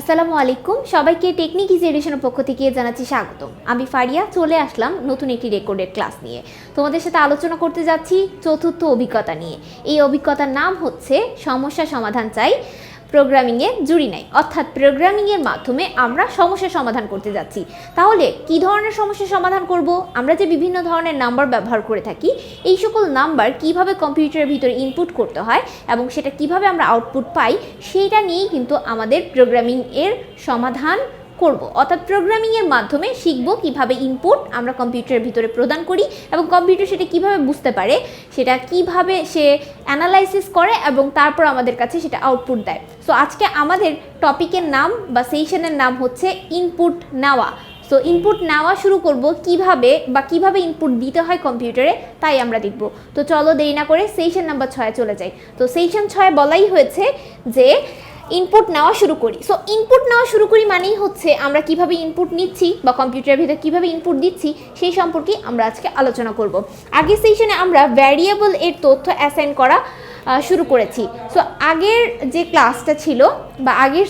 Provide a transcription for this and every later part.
আসসালামু আলাইকুম। সবাইকে টেকনিক ইজ এডিশনের পক্ষ থেকে জানাচ্ছি স্বাগত আমি ফারিয়া, চলে আসলাম নতুন একটি রেকর্ডের ক্লাস নিয়ে। তোমাদের সাথে আলোচনা করতে যাচ্ছি চতুর্থ অভিজ্ঞতা নিয়ে। এই অভিজ্ঞতার নাম হচ্ছে সমস্যা সমাধান চাই। প্রোগ্রামিংয়ে জুড়ি নাই। অর্থাৎ প্রোগ্রামিংয়ের মাধ্যমে আমরা সমস্যা সমাধান করতে যাচ্ছি। তাহলে কি ধরনের সমস্যা সমাধান করব? আমরা যে বিভিন্ন ধরনের নাম্বার ব্যবহার করে থাকি, এই সকল নাম্বার কীভাবে কম্পিউটারের ভিতরে ইনপুট করতে হয় এবং সেটা কীভাবে আমরা আউটপুট পাই, সেইটা নিয়েই কিন্তু আমাদের প্রোগ্রামিংয়ের সমাধান করব। অর্থাৎ প্রোগ্রামিংয়ের মাধ্যমে শিখব কীভাবে ইনপুট আমরা কম্পিউটারের ভিতরে প্রদান করি এবং কম্পিউটার সেটা কীভাবে বুঝতে পারে, সেটা কীভাবে সে অ্যানালাইসিস করে এবং তারপর আমাদের কাছে সেটা আউটপুট দেয়। সো আজকে আমাদের টপিকের নাম বা সেশনের নাম হচ্ছে ইনপুট নেওয়া। সো ইনপুট নেওয়া শুরু করব কীভাবে বা কীভাবে ইনপুট দিতে হয় কম্পিউটারে তাই আমরা দেখব। তো চলো দেরি না করে সেশন নাম্বার ছয়ে চলে যাই। তো সেশন ছয় বলাই হয়েছে যে ইনপুট নেওয়া শুরু করি। সো ইনপুট নেওয়া শুরু করি মানেই হচ্ছে আমরা কীভাবে ইনপুট নিচ্ছি বা কম্পিউটারের ভিতরে কীভাবে ইনপুট দিচ্ছি, সেই সম্পর্কে আমরা আজকে আলোচনা করব। আগের সেশনে আমরা ভ্যারিয়েবল এর তথ্য অ্যাসাইন করা শুরু করেছি। সো আগের যে ক্লাসটা ছিল বা আগের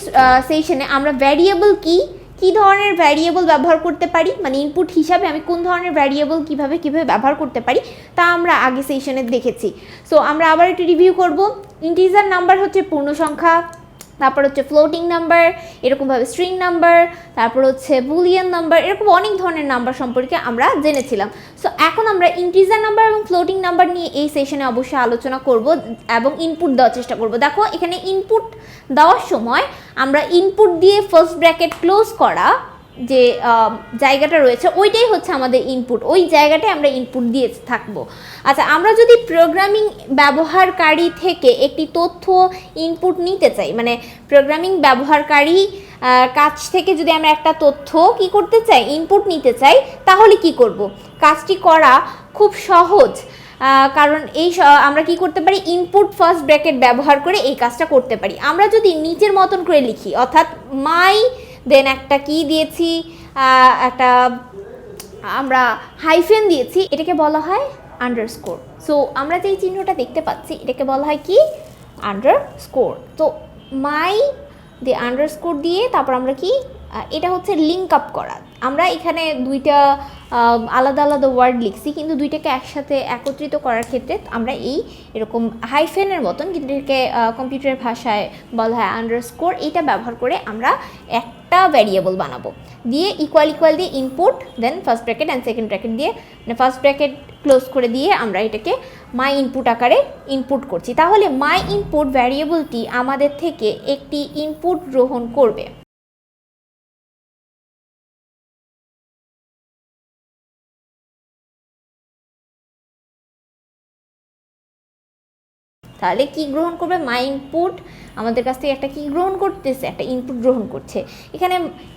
সেশনে আমরা ভ্যারিয়েবল কি, কী ধরনের ভ্যারিয়েবল ব্যবহার করতে পারি মানে ইনপুট হিসাবে আমি কোন ধরনের ভ্যারিয়েবল কীভাবে কীভাবে ব্যবহার করতে পারি, তা আমরা আগে সেশনে দেখেছি। সো আমরা আবার একটু রিভিউ করব। ইন্টিজার নাম্বার হচ্ছে পূর্ণ সংখ্যা তারপর হচ্ছে ফ্লোটিং নাম্বার এরকমভাবে স্ট্রিং নাম্বার তারপর হচ্ছে বুলিয়ান নাম্বার এরকম অনেক ধরনের নাম্বার সম্পর্কে আমরা জেনেছিলাম। সো এখন আমরা ইন্টিজার নাম্বার এবং ফ্লোটিং নাম্বার নিয়ে এই সেশনে অবশ্যই আলোচনা করব এবং ইনপুট দেওয়ার চেষ্টা করব। দেখো, এখানে ইনপুট দেওয়ার সময় আমরা ইনপুট দিয়ে ফার্স্ট ব্র্যাকেট ক্লোজ করা যে জায়গাটা রয়েছে, ওইটাই হচ্ছে আমাদের ইনপুট ওই জায়গাটায় আমরা ইনপুট দিয়ে থাকব। আচ্ছা আমরা যদি প্রোগ্রামিং ব্যবহারকারী থেকে একটি তথ্য ইনপুট নিতে চাই মানে প্রোগ্রামিং ব্যবহারকারী কাছ থেকে যদি আমরা একটা তথ্য কি করতে চাই ইনপুট নিতে চাই, তাহলে কি করব? কাজটি করা খুব সহজ কারণ এই আমরা কি করতে পারি? ইনপুট ফার্স্ট ব্র্যাকেট ব্যবহার করে এই কাজটা করতে পারি। আমরা যদি নিচের মতন করে লিখি, অর্থাৎ মাই দেন একটা কি দিয়েছি? একটা, আমরা হাইফেন দিয়েছি, এটাকে বলা হয় আন্ডারস্কোর সো আমরা যে চিহ্নটা দেখতে পাচ্ছি, এটাকে বলা হয় কি? আন্ডারস্কোর তো মাই দিয়ে আন্ডারস্কোর দিয়ে তারপর আমরা কি এটা হচ্ছে লিঙ্ক আপ করা। আমরা এখানে দুইটা আলাদা আলাদা ওয়ার্ড লিখছি, কিন্তু দুইটাকে একসাথে একত্রিত করার ক্ষেত্রে আমরা এই এরকম হাইফেনের মতন, কিন্তু এটাকে কম্পিউটারের ভাষায় বলা হয় আন্ডারস্কোর এইটা ব্যবহার করে আমরা একটা ভ্যারিয়েবল বানাবো। দিয়ে ইকুয়াল ইকুয়াল দিয়ে input then first bracket and second bracket দিয়ে ফার্স্ট ব্র্যাকেট ক্লোজ করে দিয়ে আমরা এটাকে মাই ইনপুট আকারে ইনপুট করছি। তাহলে মাই ইনপুট ভ্যারিয়েবলটি আমাদের থেকে একটি ইনপুট গ্রহণ করবে। তাহলে কি গ্রহণ করবে? মাই ইনপুট আমাদের কাছ থেকে একটা কি গ্রহণ করতেছে? একটা ইনপুট গ্রহণ করছে। এখানে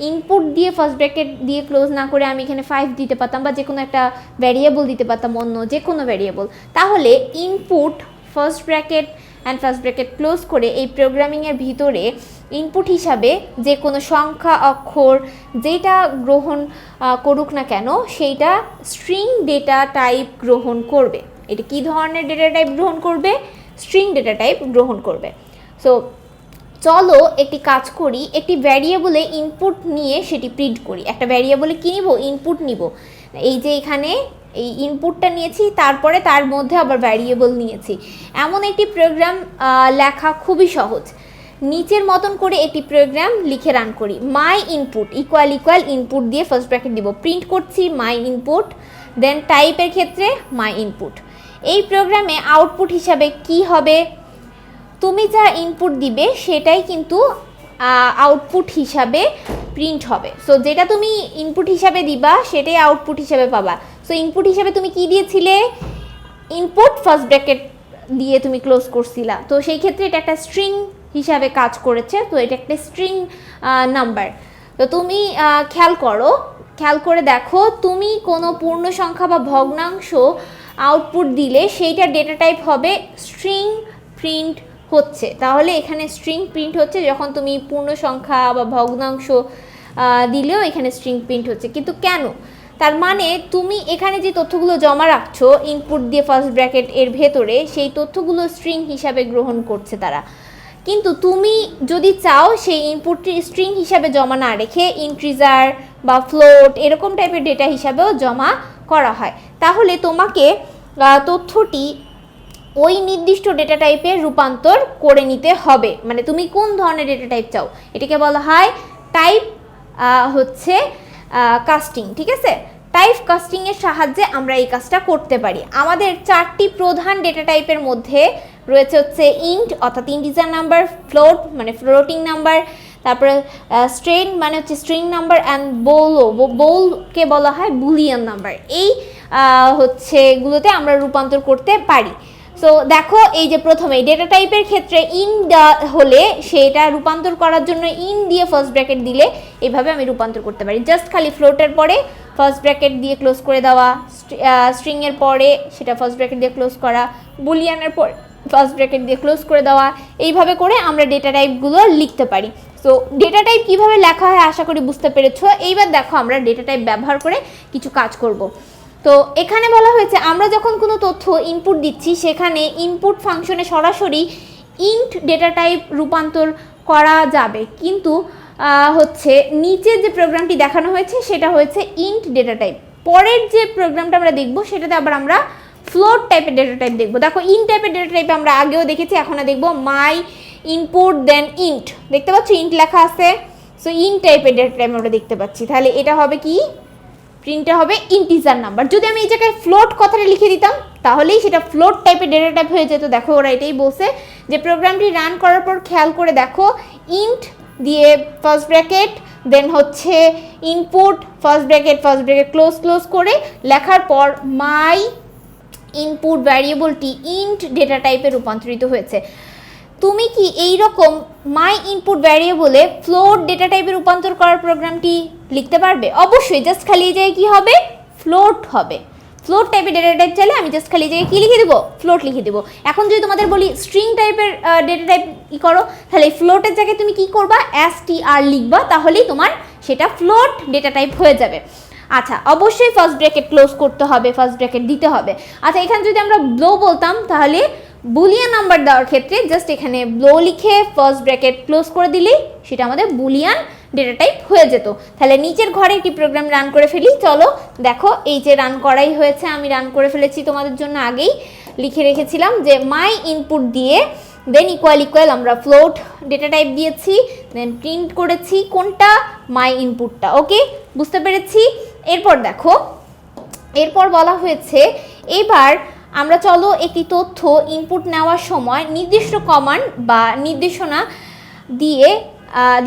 ইনপুট দিয়ে ফার্স্ট ব্র্যাকেট দিয়ে ক্লোজ না করে আমি এখানে ফাইভ দিতে পারতাম বা যে কোনো একটা ভ্যারিয়েবল দিতে পারতাম, অন্য যে কোনো ভ্যারিয়েবল তাহলে input first bracket and first bracket close করে এই প্রোগ্রামিংয়ের ভিতরে ইনপুট হিসাবে যে কোনো সংখ্যা, অক্ষর যেটা গ্রহণ করুক না কেন, সেইটা স্ট্রিং ডেটা টাইপ গ্রহণ করবে। এটা কি ধরনের ডেটা টাইপ গ্রহণ করবে? স্ট্রিং ডেটা টাইপ গ্রহণ করবে। সো চলো একটি কাজ করি, একটি ভ্যারিয়েবলে ইনপুট নিয়ে সেটি প্রিন্ট করি। একটা ভ্যারিয়েবলে কী নিব? ইনপুট নিব। এই যে এখানে, এই ইনপুটটা নিয়েছি, তারপরে তার মধ্যে আবার ভ্যারিয়েবল নিয়েছি। এমন একটি প্রোগ্রাম লেখা খুবই সহজ। নিচের মতন করে একটি প্রোগ্রাম লিখে রান করি। My input equal equal input দিয়ে ফার্স্ট ব্র্যাকেট দিব প্রিন্ট করছি মাই ইনপুট দেন টাইপের ক্ষেত্রে মাই ইনপুট এই প্রোগ্রামে আউটপুট হিসাবে কি হবে? তুমি যা ইনপুট দিবে সেটাই কিন্তু আউটপুট হিসাবে প্রিন্ট হবে। সো যেটা তুমি ইনপুট হিসাবে দিবা, সেটাই আউটপুট হিসাবে পাবা। সো ইনপুট হিসাবে তুমি কি দিয়েছিলে? ইনপুট ফার্স্ট ব্র্যাকেট দিয়ে তুমি ক্লোজ করছিলা। তো সেই ক্ষেত্রে এটা একটা স্ট্রিং হিসাবে কাজ করেছে। তো এটা একটা স্ট্রিং নাম্বার তো তুমি খেয়াল করো, খেয়াল করে দেখো, তুমি কোনো পূর্ণ সংখ্যা বা ভগ্নাংশ আউটপুট দিলে সেইটার ডেটা টাইপ হবে স্ট্রিং প্রিন্ট হচ্ছে। তাহলে এখানে স্ট্রিং প্রিন্ট হচ্ছে যখন তুমি পূর্ণ সংখ্যা বা ভগ্নাংশ দিলেও এখানে স্ট্রিং প্রিন্ট হচ্ছে। কিন্তু কেন? তার মানে তুমি এখানে যে তথ্যগুলো জমা রাখছো ইনপুট দিয়ে ফার্স্ট ব্র্যাকেট এর ভেতরে, সেই তথ্যগুলো স্ট্রিং হিসাবে গ্রহণ করছে তারা। কিন্তু তুমি যদি চাও সেই ইনপুটটি স্ট্রিং হিসাবে জমা না রেখে ইন্ট্রিজার বা ফ্লোট এরকম টাইপের ডেটা হিসাবেও জমা করা হয়, তাহলে তোমাকে তথ্যটি ওই নির্দিষ্ট ডেটা টাইপের রূপান্তর করে নিতে হবে। মানে তুমি কোন ধরনের ডেটা টাইপ চাও? এটাকে বলা হয় টাইপ হচ্ছে কাস্টিং ঠিক আছে? টাইপ কাস্টিংয়ের সাহায্যে আমরা এই কাজটা করতে পারি। আমাদের চারটি প্রধান ডেটা টাইপের মধ্যে রয়েছে হচ্ছে ইন্ট অর্থাৎ ইন্টিজার নাম্বার ফ্লোট মানে ফ্লোটিং নাম্বার তারপরে স্ট্রেন মানে হচ্ছে স্ট্রিং নাম্বার অ্যান্ড বোলো বোলকে বলা হয় বুলিয়ান নাম্বার এই হচ্ছে গুলোতে আমরা রূপান্তর করতে পারি। সো দেখো, এই যে প্রথমে ডেটা টাইপের ক্ষেত্রে ইন হলে সেটা রূপান্তর করার জন্য ইন দিয়ে ফার্স্ট ব্র্যাকেট দিলে এইভাবে আমি রূপান্তর করতে পারি। জাস্ট খালি ফ্লোটের পরে ফার্স্ট ব্র্যাকেট দিয়ে ক্লোজ করে দেওয়া স্ট্রিংয়ের পরে সেটা ফার্স্ট ব্র্যাকেট দিয়ে ক্লোজ করা বুলিয়ানের পর ফার্স্ট ব্র্যাকেট দিয়ে ক্লোজ করে দেওয়া, এইভাবে করে আমরা ডেটা টাইপগুলো লিখতে পারি। সো ডেটা টাইপ কীভাবে লেখা হয় আশা করি বুঝতে পেরেছ। এইবার দেখো আমরা ডেটা টাইপ ব্যবহার করে কিছু কাজ করব। তো এখানে বলা হয়েছে, আমরা যখন কোনো তথ্য ইনপুট দিচ্ছি, সেখানে ইনপুট ফাংশনে সরাসরি ইন্ট ডেটা টাইপ রূপান্তর করা যাবে। কিন্তু হচ্ছে নিচে যে প্রোগ্রামটি দেখানো হয়েছে, সেটা হয়েছে ইন্ট ডেটা টাইপ পরের যে প্রোগ্রামটা আমরা দেখব, সেটাতে আবার আমরা ফ্লোট টাইপের ডেটা টাইপ দেখব। দেখো ইন টাইপের ডেটা টাইপ আমরা আগেও দেখেছি, এখন দেখব মাই ইনপুট দেন ইন্ট দেখতে পাচ্ছ? ইন্ট লেখা আছে। সো ইন টাইপের ডেটা টাইপ আমরা দেখতে পাচ্ছি। তাহলে এটা হবে কি? প্রিন্টে হবে ইন্টিজার নাম্বার যদি আমি এই জায়গায় ফ্লোট কথাটা লিখে দিতাম, তাহলেই সেটা ফ্লোট টাইপের ডেটা টাইপ হয়ে যেত। দেখো, ওরা এটাই বলছে যে প্রোগ্রামটি রান করার পর খেয়াল করে দেখো ইন্ট দিয়ে ফার্স্ট ব্র্যাকেট দেন হচ্ছে input first bracket first bracket close close করে লেখার পর মাই ইনপুট ভ্যারিয়েবলটি ইন্ট ডেটা টাইপে রূপান্তরিত হয়েছে। তুমি কি এই রকম মাই ইনপুট ভ্যারিয়েবলে ফ্লোট ডেটা টাইপে রূপান্তর করার প্রোগ্রামটি লিখতে পারবে? অবশ্যই জাস্ট খালি এই জায়গায় কী হবে? ফ্লোট হবে। ফ্লোট টাইপের ডেটা টাইপ চাইলে আমি জাস্ট খালি জায়গায় কী লিখে দেবো? ফ্লোট লিখে দেবো। এখন যদি তোমাদের বলি স্ট্রিং টাইপের ডেটা টাইপ ই করো, তাহলে ফ্লোটের জায়গায় তুমি কি করবা? এস টি আর লিখবা, তাহলেই তোমার সেটা ফ্লোট ডেটা টাইপ হয়ে যাবে। আচ্ছা অবশ্যই ফার্স্ট ব্র্যাকেট ক্লোজ করতে হবে ফার্স্ট ব্র্যাকেট দিতে হবে। আচ্ছা এখানে যদি আমরা ব্লো বলতাম, তাহলে বুলিয়ান নাম্বার দেওয়ার ক্ষেত্রে জাস্ট এখানে ব্লো লিখে ফার্স্ট ব্র্যাকেট ক্লোজ করে দিলেই সেটা আমাদের বুলিয়ান ডেটা টাইপ হয়ে যেত। তাহলে নিচের ঘরে একটি প্রোগ্রাম রান করে ফেলি। চলো দেখো, এই যে রান করাই হয়েছে, আমি রান করে ফেলেছি তোমাদের জন্য আগেই। লিখে রেখেছিলাম যে মাই ইনপুট দিয়ে দেন ইকুয়াল ইকুয়াল আমরা ফ্লোট ডেটা টাইপ দিয়েছি দেন প্রিন্ট করেছি। কোনটা? মাই ইনপুটটা ওকে? বুঝতে পেরেছি? এরপর দেখো, এরপর বলা হয়েছে, এবার আমরা চলো একটি তথ্য ইনপুট নেওয়ার সময় নির্দিষ্ট কমান্ড বা নির্দেশনা দিয়ে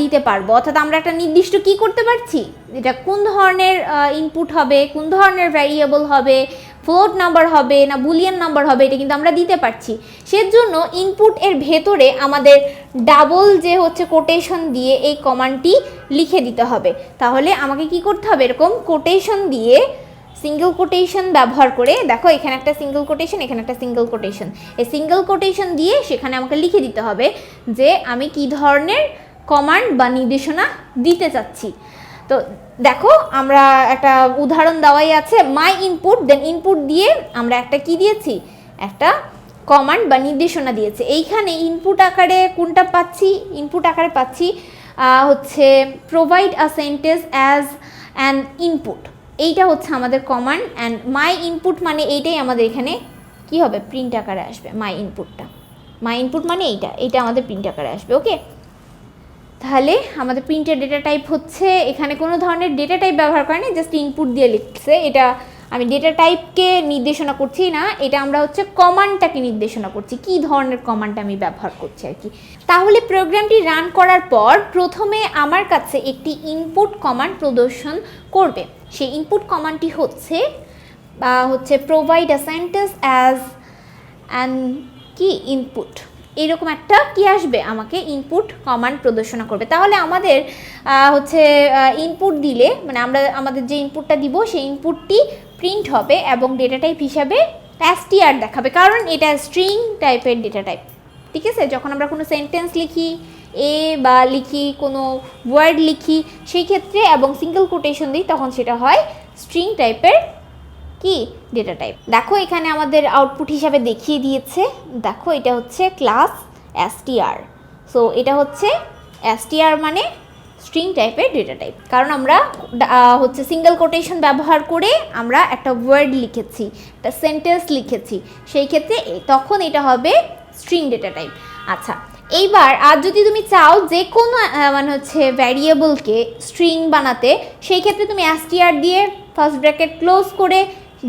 দিতে পারব। অর্থাৎ আমরা একটা নির্দিষ্ট কি করতে পারছি? এটা কোন ধরনের ইনপুট হবে? কোন ধরনের ভ্যারিয়েবল হবে? ফ্লোট নাম্বার হবে না বুলিয়ান নাম্বার হবে? এটা কিন্তু আমরা দিতে পারছি। সেজন্য ইনপুট এর ভেতরে আমাদের ডাবল যে হচ্ছে কোটেশন দিয়ে এই কমান্ডটি লিখে দিতে হবে। তাহলে আমাকে কি করতে হবে? এরকম কোটেশন দিয়ে সিঙ্গেল কোটেশন ব্যবহার করে, দেখো এখানে একটা সিঙ্গেল কোটেশন এখানে একটা সিঙ্গেল কোটেশন এই সিঙ্গেল কোটেশন দিয়ে সেখানে আমাকে লিখে দিতে হবে যে আমি কি ধরনের কমান্ড বা নির্দেশনা দিতে চাচ্ছি। তো দেখো, আমরা একটা উদাহরণ দেওয়াই আছে মাই ইনপুট দেন ইনপুট দিয়ে আমরা একটা কি দিয়েছি? একটা কমান্ড বা নির্দেশনা দিয়েছে। এইখানে ইনপুট আকারে কোনটা পাচ্ছি? ইনপুট আকারে পাচ্ছি হচ্ছে provide a sentence as an input এইটা হচ্ছে আমাদের কমান্ড অ্যান্ড মাই ইনপুট মানে এইটাই আমাদের এখানে কি হবে? প্রিন্ট আকারে আসবে মাই ইনপুটটা মাই ইনপুট মানে এইটা এইটা আমাদের প্রিন্ট আকারে আসবে ওকে তাহলে আমাদের প্রিন্টের ডেটা টাইপ হচ্ছে, এখানে কোনো ধরনের ডেটা টাইপ ব্যবহার করেনি জাস্ট ইনপুট দিয়ে লিখছে। এটা আমি ডেটা টাইপকে নির্দেশনা করছি না, এটা আমরা হচ্ছে কমান্ডটাকে নির্দেশনা করছি। কি ধরনের কমান্ড আমি ব্যবহার করছি আর কি? তাহলে প্রোগ্রামটি রান করার পর প্রথমে আমার কাছে একটি ইনপুট কমান্ড প্রদর্শন করবে। সেই ইনপুট কমান্ডটি হচ্ছে, বা হচ্ছে provide a sentence as and কি ইনপুট এইরকম একটা কি আসবে, আমাকে ইনপুট কমান্ড প্রদর্শনা করবে। তাহলে আমাদের হচ্ছে ইনপুট দিলে মানে আমরা আমাদের যে ইনপুটটা দিব, সেই ইনপুটটি প্রিন্ট হবে এবং ডেটা টাইপ হিসাবে এসটিআর দেখাবে। কারণ এটা স্ট্রিং টাইপের ডেটা টাইপ ঠিক আছে? যখন আমরা কোনো সেন্টেন্স লিখি এ বা লিখি কোনো ওয়ার্ড লিখি, সেই ক্ষেত্রে এবং সিঙ্গেল কোটেশন দিই, তখন সেটা হয় স্ট্রিং টাইপের কি? ডেটা টাইপ দেখো, এখানে আমাদের আউটপুট হিসাবে দেখিয়ে দিয়েছে। দেখো, এটা হচ্ছে ক্লাস এসটিআর সো এটা হচ্ছে এসটিআর মানে স্ট্রিং টাইপের ডেটা টাইপ কারণ আমরা হচ্ছে সিঙ্গেল কোটেশন ব্যবহার করে আমরা একটা ওয়ার্ড লিখেছি, একটা সেন্টেন্স লিখেছি। সেই ক্ষেত্রে তখন এটা হবে স্ট্রিং ডেটা টাইপ আচ্ছা এইবার, আর যদি তুমি চাও যে কোনো মানে হচ্ছে ভ্যারিয়েবলকে স্ট্রিং বানাতে, সেই ক্ষেত্রে তুমি এসটিআর দিয়ে ফার্স্ট ব্র্যাকেট ক্লোজ করে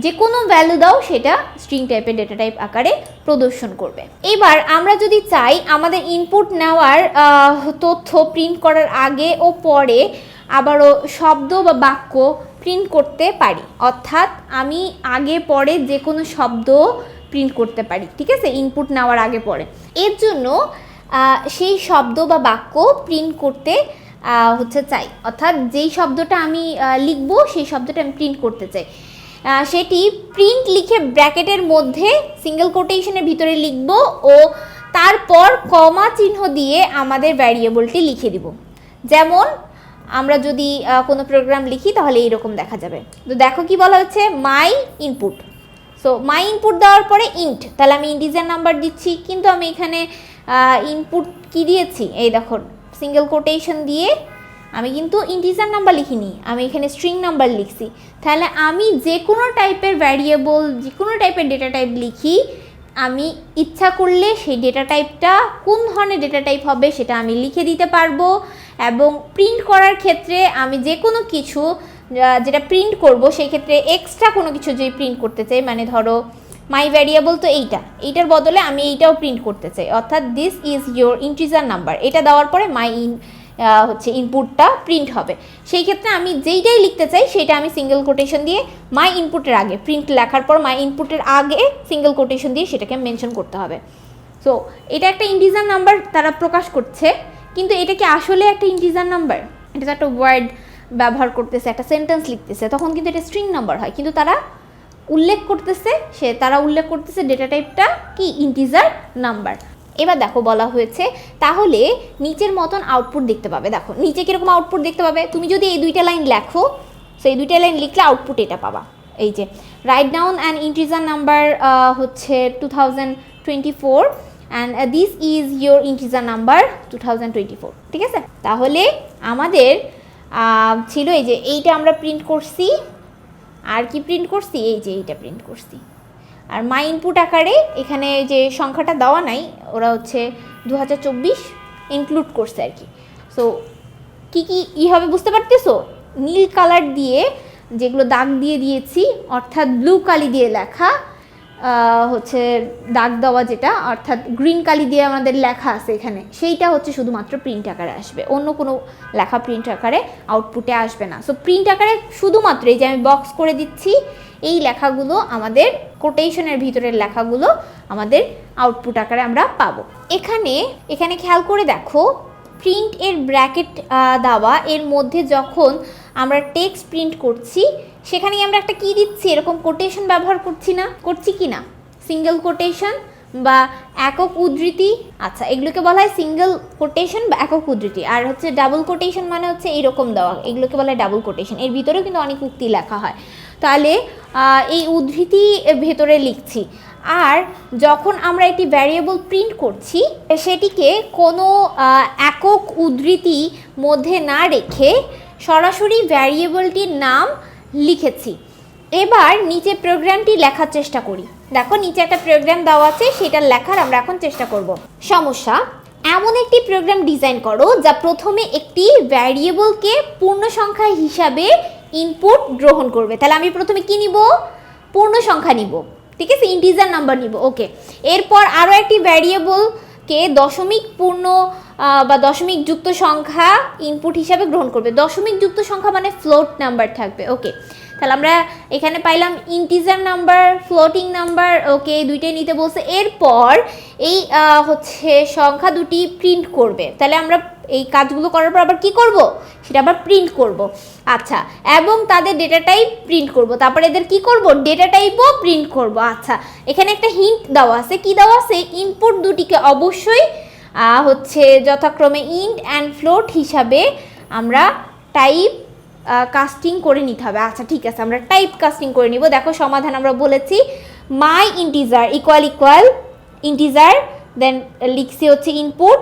যে কোনো ভ্যালু দাও, সেটা স্ট্রিং টাইপের ডেটা টাইপ আকারে প্রদর্শন করবে। এবার আমরা যদি চাই আমাদের ইনপুট নেওয়ার তথ্য প্রিন্ট করার আগে ও পরে আবারও শব্দ বা বাক্য প্রিন্ট করতে পারি। অর্থাৎ আমি আগে পরে যে কোনো শব্দ প্রিন্ট করতে পারি, ঠিক আছে? ইনপুট নেওয়ার আগে পরে। এর জন্য সেই শব্দ বা বাক্য প্রিন্ট করতে হচ্ছে চাই। অর্থাৎ যেই শব্দটা আমি লিখব, সেই শব্দটা আমি প্রিন্ট করতে চাই। সেটি প্রিন্ট লিখে ব্র্যাকেটের মধ্যে সিঙ্গেল কোটেশনের ভিতরে লিখব ও তারপর কমা চিহ্ন দিয়ে আমাদের ভ্যারিয়েবলটি লিখে দিব। যেমন, আমরা যদি কোনো প্রোগ্রাম লিখি, তাহলে এইরকম দেখা যাবে। তো দেখো কি বলা হচ্ছে? My input so my input দেওয়ার পরে ইন্ট তাহলে আমি ইন্টিজার নাম্বার দিচ্ছি, কিন্তু আমি এখানে ইনপুট কি দিয়েছি? এই দেখো সিঙ্গেল কোটেশন দিয়ে আমি কিন্তু ইন্টিজার নাম্বার লিখিনি, আমি এখানে স্ট্রিং নাম্বার লিখছি। তাহলে আমি যে কোনো টাইপের ভ্যারিয়েবল যে কোনো টাইপের ডেটা টাইপ লিখি, আমি ইচ্ছা করলে সেই ডেটা টাইপটা কোন ধরনের ডেটা টাইপ হবে সেটা আমি লিখে দিতে পারব এবং প্রিন্ট করার ক্ষেত্রে আমি যে কোনো কিছু যেটা প্রিন্ট করব, সেই ক্ষেত্রে এক্সট্রা কোনো কিছু যদি প্রিন্ট করতে চাই মানে ধরো মাই ভ্যারিয়েবল তো এইটা। এইটার বদলে আমি এইটাও প্রিন্ট করতে চাই। অর্থাৎ this is your integer number এটা দেওয়ার পরে মাই ইন হচ্ছে ইনপুটটা প্রিন্ট হবে। সেই ক্ষেত্রে আমি যেইটাই লিখতে চাই, সেটা আমি সিঙ্গেল কোটেশন দিয়ে মাই ইনপুটের আগে প্রিন্ট লেখার পর মাই ইনপুটের আগে সিঙ্গেল কোটেশন দিয়ে সেটাকে মেনশন করতে হবে। সো এটা একটা ইন্টিজার নাম্বার তারা প্রকাশ করছে, কিন্তু এটা কি আসলে একটা ইন্টিজার নাম্বার এটা তো একটা ওয়ার্ড ব্যবহার করতেছে, একটা সেন্টেন্স লিখতেছে, তখন কিন্তু এটা স্ট্রিং নাম্বার হয়। কিন্তু তারা উল্লেখ করতেছে, সে তারা উল্লেখ করতেছে ডেটা টাইপটা কি? ইন্টিজার নাম্বার এবার দেখো বলা হয়েছে, তাহলে নিচের মতন আউটপুট দেখতে পাবে। দেখো, নিচে কীরকম আউটপুট দেখতে পাবে? তুমি যদি এই দুইটা লাইন লেখো সেই দুইটা লাইন লিখলে আউটপুট এটা পাবা। এই যে write down and integer number হচ্ছে two thousand twenty four and this is your integer number two thousand twenty four ঠিক আছে? তাহলে আমাদের ছিল এই যে, এইটা আমরা প্রিন্ট করছি আর কি প্রিন্ট করছি? এই যে এইটা প্রিন্ট করছি। আর মাই ইনপুট আকারে এখানে যে সংখ্যাটা দেওয়া নাই, ওরা হচ্ছে দু হাজার চব্বিশ ইনক্লুড করছে আর কি। সো কী কী, ই হবে বুঝতে পারতেছো? নীল কালার দিয়ে যেগুলো দাগ দিয়ে দিয়েছি, অর্থাৎ ব্লু কালি দিয়ে লেখা হচ্ছে দাগ দেওয়া যেটা, অর্থাৎ গ্রিন কালি দিয়ে আমাদের লেখা আছে এখানে, সেইটা হচ্ছে শুধুমাত্র প্রিন্ট আকারে আসবে। অন্য কোনো লেখা প্রিন্ট আকারে আউটপুটে আসবে না। সো প্রিন্ট আকারে শুধুমাত্র এই যে আমি বক্স করে দিচ্ছি, এই লেখাগুলো আমাদের কোটেশনের ভিতরের লেখাগুলো আমাদের আউটপুট আকারে আমরা পাবো। এখানে এখানে খেয়াল করে দেখো প্রিন্ট এর ব্র্যাকেট দেওয়া, এর মধ্যে যখন আমরা টেক্সট প্রিন্ট করছি সেখানে আমরা একটা কি দিচ্ছি? এরকম কোটেশন ব্যবহার করছি না? করছি কি না? সিঙ্গেল কোটেশন বা একক উদ্ধৃতি? আচ্ছা এগুলোকে বলা হয় সিঙ্গেল কোটেশন বা একক উদ্ধৃতি। আর হচ্ছে ডাবল কোটেশন মানে হচ্ছে এইরকম দেওয়া। এগুলোকে বলা হয় ডাবল কোটেশন এর ভিতরেও কিন্তু অনেক উক্তি লেখা হয়। তাহলে এই উদ্ধৃতি ভেতরে লিখছি। আর যখন আমরা একটি ভ্যারিয়েবল প্রিন্ট করছি, সেটিকে কোনো একক উদ্ধৃতি মধ্যে না রেখে সরাসরি ভ্যারিয়েবলটির নাম লিখেছি। এবার নিচে প্রোগ্রামটি লেখার চেষ্টা করি। দেখো, নিচে একটা প্রোগ্রাম দেওয়া আছে, সেটা লেখার আমরা এখন চেষ্টা করব। সমস্যা, এমন একটি প্রোগ্রাম ডিজাইন করো যা প্রথমে একটি ভ্যারিয়েবলকে পূর্ণ সংখ্যা হিসাবে ইনপুট গ্রহণ করবে। তাহলে আমি প্রথমে কি নিব? পূর্ণ সংখ্যা নিব। ঠিক আছে? ইন্টিজার নাম্বার নিব। ওকে এরপর আরও একটি ভ্যারিয়েবলকে দশমিক পূর্ণ বা দশমিক যুক্ত সংখ্যা ইনপুট হিসাবে গ্রহণ করবে। দশমিক যুক্ত সংখ্যা মানে ফ্লোট নাম্বার থাকবে ওকে তাহলে আমরা এখানে পাইলাম integer number floating number okay দুইটাই নিতে বলছে। এরপর এই হচ্ছে সংখ্যা দুটি প্রিন্ট করবে। তাহলে আমরা এই কাজগুলো করার পর আবার কি করব? সেটা আবার প্রিন্ট করব। আচ্ছা এবং তাদের ডেটা টাইপ প্রিন্ট করব। তারপর এদের কি করব? ডেটা টাইপও প্রিন্ট করব। আচ্ছা এখানে একটা হিন্ট দেওয়া আছে। কি দেওয়া আছে? ইনপুট দুটিকে অবশ্যই হচ্ছে যথাক্রমে ইন্ট অ্যান্ড ফ্লোট হিসাবে আমরা টাইপ কাস্টিং করে নিতে হবে। আচ্ছা ঠিক আছে, আমরা টাইপ কাস্টিং করে নিব। দেখো, সমাধান আমরা বলেছি। My integer equal equal integer, then লিখছি হচ্ছে input,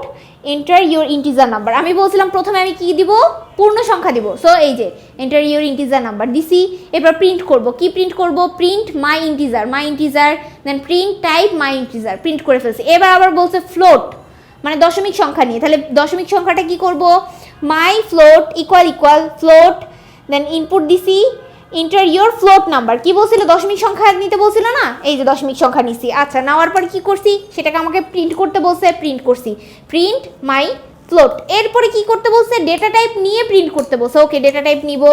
enter your integer number. আমি বলছিলাম প্রথমে আমি কি দিব? পূর্ণ সংখ্যা দিব। সো এই যে, এন্টার ইউর ইন্টিজার নাম্বার দিছি। এবার প্রিন্ট করব। কি প্রিন্ট করব? Print my integer my integer, then print type, my integer. Print করে ফেলছি। এবার আবার বলছে ফ্লোট। মানে দশমিক সংখ্যা নিয়ে। তাহলে দশমিক সংখ্যাটা কি করব? My float equal equal float then input দিছি ইন্টার ইয়োর ফ্লোট নাম্বার কি বলছিল? দশমিক সংখ্যা নিতে বলছিল না? এই যে দশমিক সংখ্যা নিছি। আচ্ছা নেওয়ার পর কি করছি? সেটাকে আমাকে প্রিন্ট করতে বলছে প্রিন্ট করছি। প্রিন্ট মাই ফ্লোট এরপরে কি করতে বলছে? ডেটা টাইপ নিয়ে প্রিন্ট করতে বলছে। ওকে ডেটা টাইপ নিব।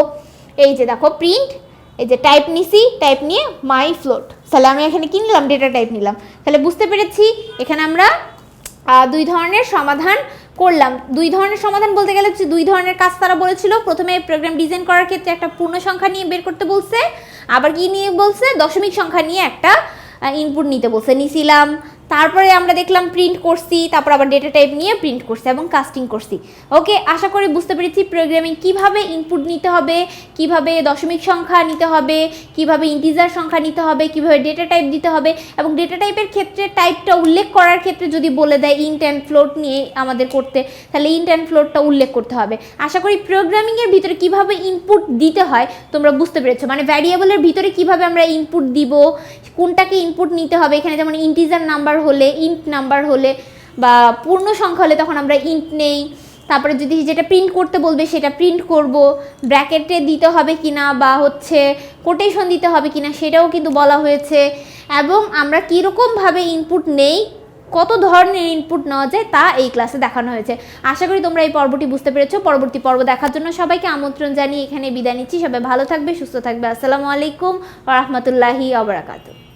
এই যে দেখো প্রিন্ট এই যে টাইপ নিছি টাইপ নিয়ে মাই ফ্লোট তাহলে আমি এখানে কি নিলাম? ডেটা টাইপ নিলাম। তাহলে বুঝতে পেরেছি? এখানে আমরা দুই ধরনের সমাধান করলাম। দুই ধরনের সমাধান বলতে গেলে দুই ধরনের কাজ তারা বলেছিল। প্রথমে প্রোগ্রাম ডিজাইন করার ক্ষেত্রে একটা পূর্ণ সংখ্যা নিয়ে বের করতে বলছে। আবার কি নিয়ে বলছে? দশমিক সংখ্যা নিয়ে একটা ইনপুট নিতে বলছে। নিছিলাম তারপরে আমরা দেখলাম প্রিন্ট করছি, তারপর আবার ডেটা টাইপ নিয়ে প্রিন্ট করছি এবং কাস্টিং করছি। ওকে আশা করি বুঝতে পেরেছি প্রোগ্রামিং কীভাবে ইনপুট নিতে হবে, কীভাবে দশমিক সংখ্যা নিতে হবে, কীভাবে ইন্টিজার সংখ্যা নিতে হবে, কীভাবে ডেটা টাইপ দিতে হবে এবং ডেটা টাইপের ক্ষেত্রে টাইপটা উল্লেখ করার ক্ষেত্রে যদি বলে দেয় ইন্ট অ্যান্ড ফ্লোট নিয়ে আমাদের করতে, তাহলে ইন্ট অ্যান্ড ফ্লোটটা উল্লেখ করতে হবে। আশা করি প্রোগ্রামিংয়ের ভিতরে কীভাবে ইনপুট দিতে হয় তোমরা বুঝতে পেরেছ। মানে ভ্যারিয়েবলের ভিতরে কীভাবে আমরা ইনপুট দিব, কোনটাকে ইনপুট নিতে হবে, এখানে যেমন ইন্টিজার নাম্বার হলে ইন্ট নাম্বার হলে বা পূর্ণ সংখ্যা হলে তখন আমরা ইন্ট নেই। তারপরে যদি যেটা প্রিন্ট করতে বলবে সেটা প্রিন্ট করব। ব্র্যাকেটে দিতে হবে কিনা বা হচ্ছে কোটেশন দিতে হবে কিনা সেটাও কিন্তু বলা হয়েছে। এবং আমরা কীরকমভাবে ইনপুট নেই, কত ধরনের ইনপুট নেওয়া যায় তা এই ক্লাসে দেখানো হয়েছে। আশা করি তোমরা এই পর্বটি বুঝতে পেরেছ। পরবর্তী পর্ব দেখার জন্য সবাইকে আমন্ত্রণ জানিয়ে এখানে বিদায় নিচ্ছি। সবাই ভালো থাকবে, সুস্থ থাকবে। আসসালামু আলাইকুম রহমতুল্লাহি আবরাকাতু